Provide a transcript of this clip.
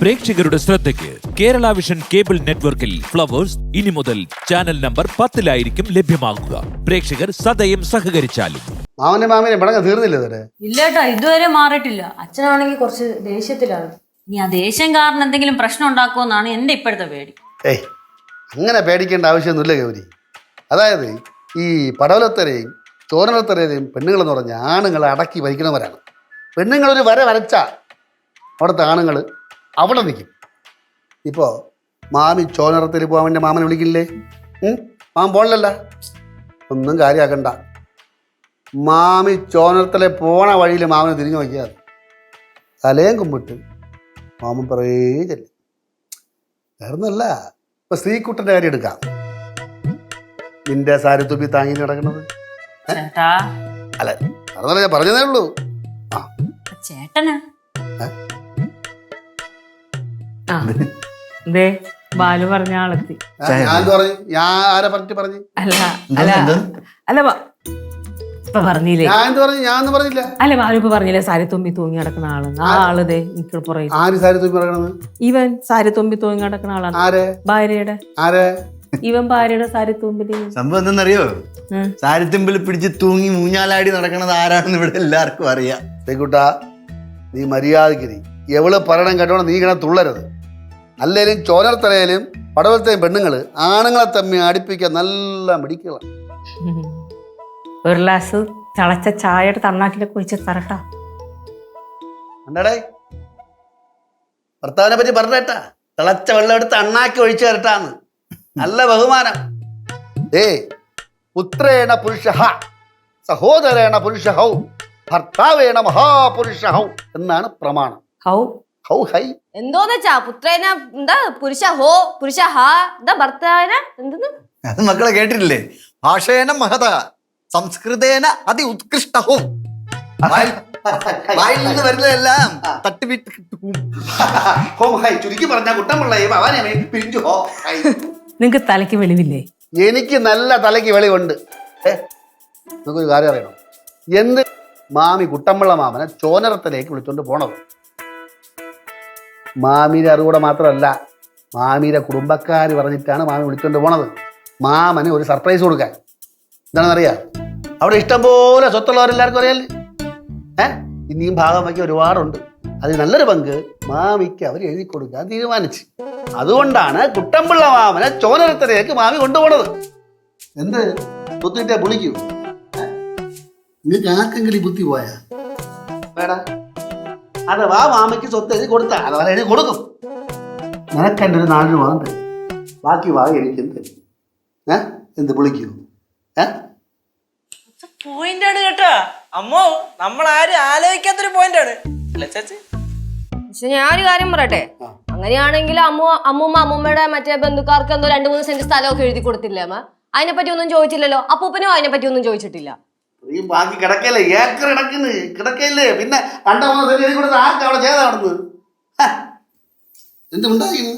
പ്രേക്ഷകരുടെ ശ്രദ്ധയ്ക്ക് Kerala vision cable നെറ്റ്വർക്കിൽ ഫ്ലവേഴ്സ് ഇനി മുതൽ ചാനൽ നമ്പർ പത്തിലായിരിക്കും ലഭ്യമാകുക പ്രേക്ഷകർ സദയം സഹകരിച്ചാലും. മാമനെ മാമനെ പടങ്ങ തീർന്നില്ല ഇതുവരെ? ഇല്ലേട്ടാ ഇതുവരെ മാറിയിട്ടില്ല. അച്ഛനാണെങ്കിൽ കുറച്ച് ദേഷ്യത്തിലാണ്. ഇനി ആ ദേഷ്യം കാരണം എന്തെങ്കിലും പ്രശ്നം ഉണ്ടാക്കുമെന്നാണ് എന്റെ ഇപ്പോഴത്തെ പേടി. ഏയ് അങ്ങനെ പേടിക്കേണ്ട ആവശ്യമൊന്നുമില്ല ഗൗരി. അതായത് ഈ പടവലത്തരെയും തോരണത്തരെയും പെണ്ണുങ്ങൾ പെണ്ണുങ്ങളെന്ന് പറഞ്ഞ ആണുങ്ങളെ അടക്കി ഭരിക്കുന്നവരാണ് പെണ്ണുങ്ങളൊരു വര വരച്ച അവിടുത്തെ ആണുങ്ങൾ അവിടെ നിൽക്കും. ഇപ്പോൾ മാമി ചോനറത്തിൽ പോകാൻ വേണ്ടി മാമനെ വിളിക്കില്ലേ? മാം മാമൻ പോണില്ലല്ല. ഒന്നും കാര്യമാക്കണ്ട മാമി ചോനറത്തിലെ പോണ വഴിയിൽ മാമനെ തിരിഞ്ഞു നോക്കിയാൽ തലയും കുമ്പിട്ട് മാമൻ പറയേ ചെല്ലും. വേറൊന്നല്ല ഇപ്പൊ ശ്രീകുട്ടന്റെ കാര്യം എടുക്കാം. നിന്റെ സാരത്തുപ്പി താങ്ങി ചേട്ടാ. അല്ല ഞാൻ പറഞ്ഞതേ ഉള്ളൂ. ചേട്ടനാ? ദേ ബാലു പറഞ്ഞ ആളെത്തി. ഞാൻ ഞാൻ പറഞ്ഞു? ഞാൻ ആരെ പറ്റി പറഞ്ഞു? അല്ല അല്ല അല്ല ബ- ഇപ്പൊ പറഞ്ഞില്ലേ? ഞാൻ പറഞ്ഞു? ഞാൻ പറഞ്ഞില്ല. അല്ല ബാലു ഇപ്പൊ പറഞ്ഞില്ലേ സാരി തുമ്പി തൂങ്ങി കിടക്കുന്ന ആൾ ആ ആൾ ദേ ആര് ഇവൻ സാരി തുമ്പി തൂങ്ങി കിടക്കുന്ന ആളാണ്. ആരെ? ഭാര്യയുടെ. ആരെ? ഇവൻ ഭാര്യയുടെ സാരി തുമ്പിൽ. സംഭവം എന്തെന്നറിയോ? സാരി തുമ്പിൽ പിടിച്ച് തൂങ്ങി മൂഞ്ഞാലാടി നടക്കണത് ആരാണെന്ന് ഇവിടെ എല്ലാവർക്കും അറിയാം. നീ മര്യാദക്കിരി എവൾ പറയണം കേട്ടോണം നീ ഇങ്ങനെ തുള്ളരുത്. അല്ലേലും ചോനർത്തലയിലും പടവലത്തെയും പെണ്ണുങ്ങൾ ആണുങ്ങളെ തമ്മി അടുപ്പിക്കാൻ നല്ല മിടിക്കണം ഒരു ഗ്ലാസ് തിളച്ച ചായയുടെ തണ്ണാക്കിലൊക്കെ ഒഴിച്ച് തരട്ടാ. ഭർത്താവിനെ പറ്റി പറഞ്ഞേട്ടാ തിളച്ച വെള്ളം എടുത്ത് അണ്ണാക്കി ഒഴിച്ചു തരട്ടാന്ന്. നല്ല ബഹുമാനം. ഏ പുത്രേണ പുരുഷ സഹോദരേണ പുരുഷ ഹൗ ഭർത്താവേണ മഹാപുരുഷ ഹൗ എന്നാണ് പ്രമാണം. ഹൗ. ഹൗ ഹൈ. എന്തോന്ന് വെച്ചാ പുത്രേന എന്താ പുരുഷ ഹോ പുരുഷ ഹാ എന്താ ഭർത്താവിന എന്തെന്ന്? അത് മക്കളെ കേട്ടിട്ടില്ലേ? ഭാഷേന മഹത സംസ്കൃതേന അതി ഉത്കൃഷ്ടവും വായിൽ നിന്ന് വരുന്നതെല്ലാം തട്ടുവിട്ട് കിട്ടും ഹോ ഹൈ. ചുരുക്കി പറഞ്ഞ കുട്ടമ്പിള്ളയെ പിരിഞ്ഞു ഹോ ഹൈ. നിങ്ങക്ക് തലയ്ക്ക് വെളിവില്ലേ? എനിക്ക് നല്ല തലയ്ക്ക് വെളിവുണ്ട്. ഏ നമുക്കൊരു കാര്യം അറിയണം? എന്ത്? മാമി കുട്ടമ്പിള്ള മാമനെ ചോനറത്തിലേക്ക് വിളിച്ചോണ്ട് പോണത്. മാമിയുടെ അറിവൂടെ മാത്രമല്ല മാമിയുടെ കുടുംബക്കാർ പറഞ്ഞിട്ടാണ് മാമി വിളിച്ചുകൊണ്ട് പോണത്. മാമന് ഒരു സർപ്രൈസ് കൊടുക്കാൻ. എന്താണെന്നറിയാം? അവിടെ ഇഷ്ടംപോലെ സ്വത്തുള്ളവരെല്ലാവർക്കും അറിയാല്ലേ? ഏ? ഇനിയും ഭാഗം വയ്ക്കാൻ ഒരുപാടുണ്ട്. അതിൽ നല്ലൊരു പങ്ക് മാമിക്ക് അവർ എഴുതി കൊടുക്കാൻ തീരുമാനിച്ചു. അതുകൊണ്ടാണ് കുട്ടമ്പിള്ള മാമനെ ചോനരത്തരേക്ക് മാമി കൊണ്ടുപോണത്. എന്ത്? ബുദ്ധിന്റെ വിളിക്കൂ നിങ്ങൾക്ക് ആർക്കെങ്കിലും ബുദ്ധി പോയാ? വേടാ. അഥവാ മാമയ്ക്ക് സ്വത്ത് എഴുതി കൊടുത്ത അഥവാ എഴുതി കൊടുക്കും. നിനക്ക് എന്റെ ഒരു നാല് രൂപ തരും ബാക്കി വാ എനിക്ക് എന്ത് ഏ? എന്ത് വിളിക്കൂ ഏ? പോയിന്റ് ആണ് കേട്ടോ. അമ്മോ നമ്മൾ ആരും ആലോചിക്കാത്തൊരു പോയിന്റ് ആണ്. അല്ല ചേച്ചി? പക്ഷെ കാര്യം പറയട്ടെ? അങ്ങനെയാണെങ്കിൽ അമ്മ അമ്മൂമ്മ അമ്മൂമ്മയുടെ മറ്റേ ബന്ധുക്കാർക്ക് എന്തോ രണ്ടു മൂന്ന് സെന്റ് സ്ഥലമൊക്കെ എഴുതി കൊടുത്തില്ലേ അമ്മ? അതിനെപ്പറ്റി ഒന്നും ചോദിച്ചില്ലല്ലോ? അപ്പൂപ്പനും അതിനെ പറ്റി ഒന്നും ചോദിച്ചിട്ടില്ല. ഈ ബാക്കി കിടക്കല്ലേ ഏക്കർ കിടക്കുന്നു. കിടക്കയില്ലേ? പിന്നെ കണ്ട മൂന്ന് സെന്റ് എഴുതി കൊടുത്ത് ആർക്കും അവിടെ ചെയ്താ നടന്നത്? എന്തുണ്ടായിരുന്നു